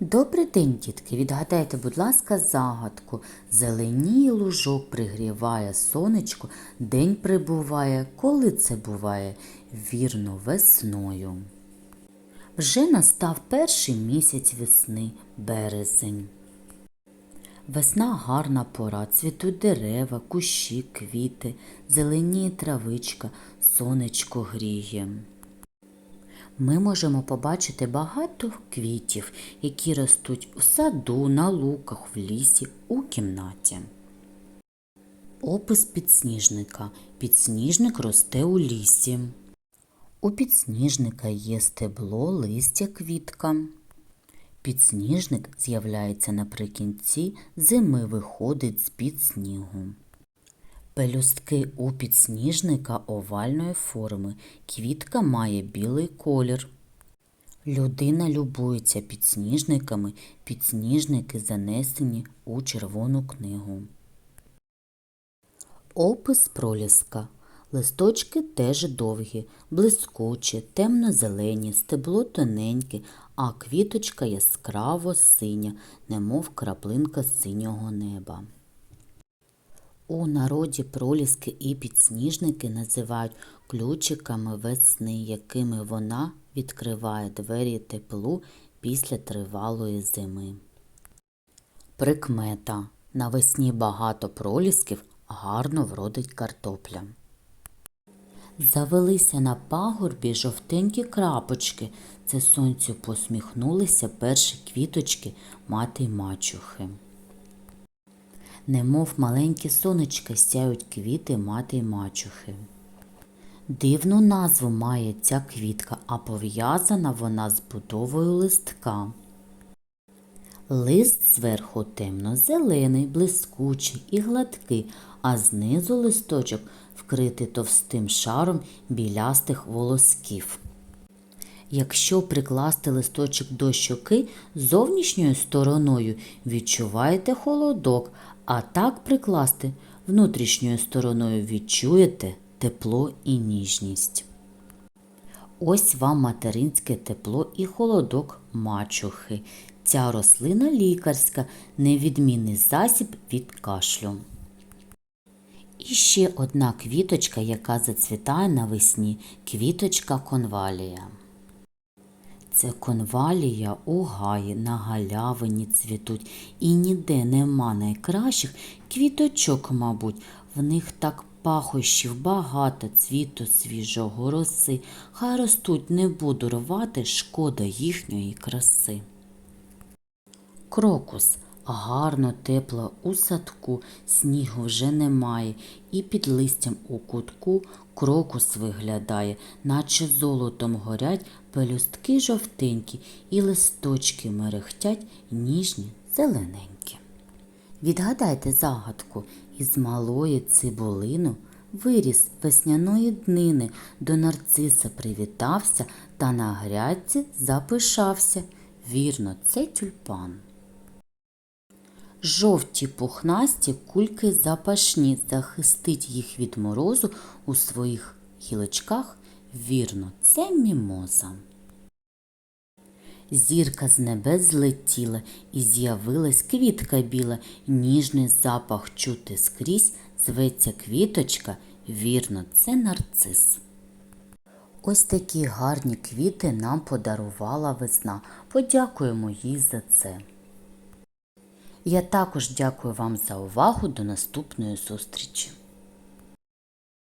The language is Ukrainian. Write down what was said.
Добрий день, дітки! Відгадайте, будь ласка, загадку. Зеленіє лужок пригріває сонечко, день прибуває. Коли це буває? Вірно, весною. Вже настав перший місяць весни, березень. Весна гарна пора, цвітуть дерева, кущі, квіти, зеленіє травичка, сонечко гріє. Ми можемо побачити багато квітів, які ростуть у саду, на луках, в лісі, у кімнаті. Опис підсніжника. Підсніжник росте у лісі. У підсніжника є стебло, листя, квітка. Підсніжник з'являється наприкінці зими, виходить з-під снігу. Пелюстки у підсніжника овальної форми. Квітка має білий колір. Людина любується підсніжниками. Підсніжники занесені у червону книгу. Опис проліска. Листочки теж довгі, блискучі, темно-зелені, стебло тоненьке, а квіточка яскраво синя, немов краплинка синього неба. У народі проліски і підсніжники називають ключиками весни, якими вона відкриває двері теплу після тривалої зими. Прикмета. Навесні багато пролісків, гарно вродить картопля. Завелися на пагорбі жовтенькі крапочки. Це сонцю посміхнулися перші квіточки мати й мачухи. Немов маленькі сонечка сяють квіти мати й мачухи. Дивну назву має ця квітка, а пов'язана вона з будовою листка. Лист зверху темно-зелений, блискучий і гладкий, а знизу листочок вкритий товстим шаром білястих волосків. Якщо прикласти листочок до щоки зовнішньою стороною, відчуваєте холодок, а так прикласти внутрішньою стороною відчуєте тепло і ніжність. Ось вам материнське тепло і холодок мачухи. Ця рослина лікарська, невідмінний засіб від кашлю. І ще одна квіточка, яка зацвітає навесні квіточка конвалія. Це конвалія у гаї на галявині цвітуть, і ніде нема найкращих квіточок, мабуть, в них так пахощів багато цвіту свіжого роси. Хай ростуть, не буду рвати, шкода їхньої краси. Крокус гарно тепло у садку, снігу вже немає, і під листям у кутку крокус виглядає, наче золотом горять пелюстки жовтенькі, і листочки мерехтять ніжні зелененькі. Відгадайте загадку із малої цибулину виріс весняної днини, до нарциса привітався та на грядці запишався. Вірно, це тюльпан. Жовті пухнасті кульки запашні, захистить їх від морозу у своїх гілочках. Вірно, це мімоза. Зірка з небес злетіла і з'явилась квітка біла, ніжний запах чути скрізь, зветься квіточка, вірно, це нарцис. Ось такі гарні квіти нам подарувала весна. Подякуємо їй за це. Я також дякую вам за увагу. До наступної зустрічі!